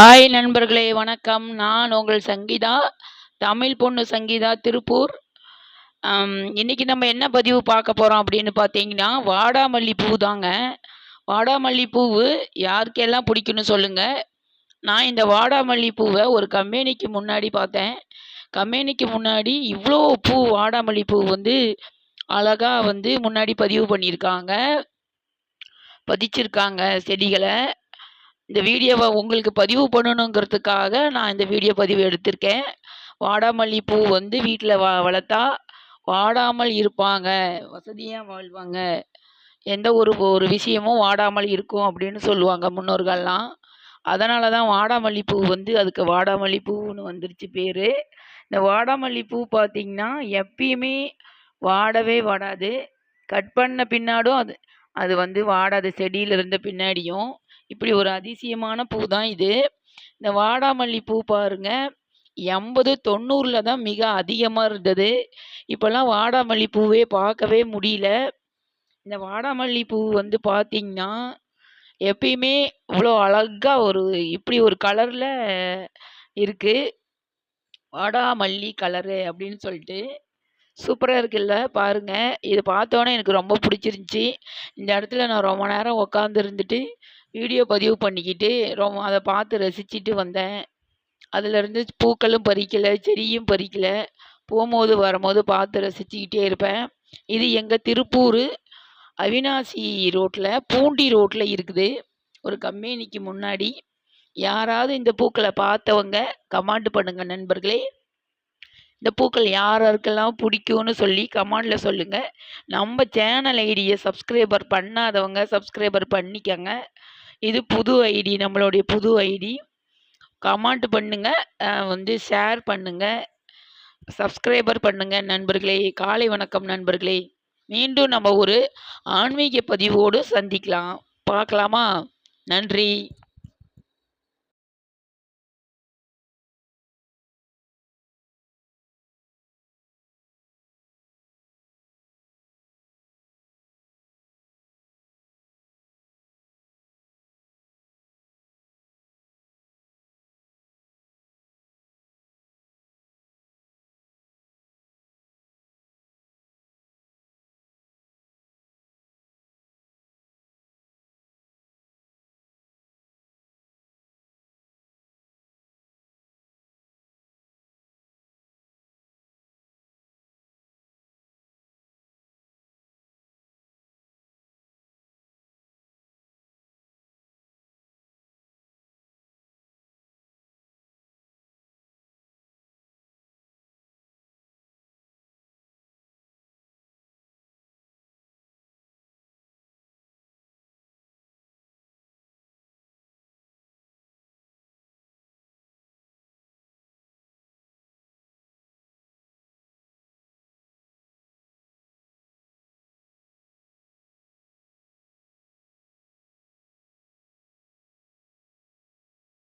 Hi நண்பர்களே வணக்கம். நான் உங்கள் சங்கீதா தமிழ் பொண்ணு சங்கீதா திருப்பூர். இன்றைக்கி நம்ம என்ன பதிவு பார்க்க போகிறோம் அப்படின்னு பார்த்தீங்கன்னா வாடாமல்லி பூ தாங்க. வாடாமல்லி பூவு யாருக்கெல்லாம் பிடிக்குன்னு சொல்லுங்கள் நான் இந்த வாடாமல்லி பூவை ஒரு கம்பெனிக்கு முன்னாடி பார்த்தேன். கம்பெனிக்கு முன்னாடி இவ்வளோ பூ வாடாமல்லி பூ வந்து அழகாக வந்து முன்னாடி பதிவு பண்ணியிருக்காங்க. பதிச்சிருக்காங்க செடிகளை. இந்த வீடியோவை உங்களுக்கு பதிவு பண்ணணுங்கிறதுக்காக நான் இந்த வீடியோ பதிவு எடுத்திருக்கேன். வாடாமல்லி பூ வந்து வீட்டில் வ வளர்த்தா வாடாமல் இருப்பாங்க. வசதியாக வாழ்வாங்க. எந்த ஒரு ஒரு விஷயமும் வாடாமல் இருக்கும் அப்படின்னு சொல்லுவாங்க முன்னோர்கள்லாம். அதனால தான் வாடாமல்லி பூ வந்து அதுக்கு வாடாமல்லி பூன்னு வந்துருச்சு பேர். இந்த வாடாமல்லி பூ பார்த்திங்கன்னா எப்பயுமே வாடவே வாடாது. கட் பண்ண பின்னாடும் அது அது வந்து வாடாது செடியில் இருந்த பின்னாடியும் இப்படி ஒரு அதிசயமான பூ தான் இது. இந்த வாடாமல்லி பூ பாருங்க. எண்பது தொண்ணூறில் தான் மிக அதிகமாக இருந்தது. இப்போல்லாம் வாடாமல்லி பூவே பார்க்கவே முடியல. இந்த வாடாமல்லி பூ வந்து பார்த்திங்கன்னா எப்பயுமே இவ்வளோ அழகாக ஒரு இப்படி ஒரு கலரில் இருக்குது வாடாமல்லி கலரு அப்படின்னு சொல்லிட்டு. சூப்பராக இருக்குல்ல பாருங்க. இது பார்த்தோன்னே எனக்கு ரொம்ப பிடிச்சிருந்துச்சி. இந்த இடத்துல நான் ரொம்ப நேரம் உட்காந்து இருந்துட்டு வீடியோ பதிவு பண்ணிக்கிட்டு ரொம்ப அதை பார்த்து ரசிச்சுட்டு வந்தேன். அதுலேருந்து பூக்களும் பறிக்கலை செடியும் பறிக்கலை. போகும்போது வரும்போது பார்த்து ரசிச்சுக்கிட்டே இருப்பேன். இது எங்கள் திருப்பூர் அவினாசி ரோட்டில் பூண்டி ரோட்டில் இருக்குது. ஒரு கம்பெனிக்கு முன்னாடி. யாராவது இந்த பூக்களை பார்த்தவங்க கமாண்ட் பண்ணுங்கள் நண்பர்களே. இந்த பூக்கள் யாராருக்கெல்லாம் பிடிக்கும்னு சொல்லி கமாண்டில் சொல்லுங்கள் நம்ம சேனல் ஐடியை சப்ஸ்கிரைபர் பண்ணாதவங்க சப்ஸ்கிரைபர் பண்ணிக்கங்க. இது புது ஐடி நம்மளுடைய புது ஐடி. கமெண்ட் பண்ணுங்கள் வந்து ஷேர் பண்ணுங்கள் சப்ஸ்கிரைபர் பண்ணுங்கள் நண்பர்களே. காலை வணக்கம் நண்பர்களே. மீண்டும் நம்ம ஒரு ஆன்மீக பதிவோடு சந்திக்கலாம். பார்க்கலாமா? நன்றி.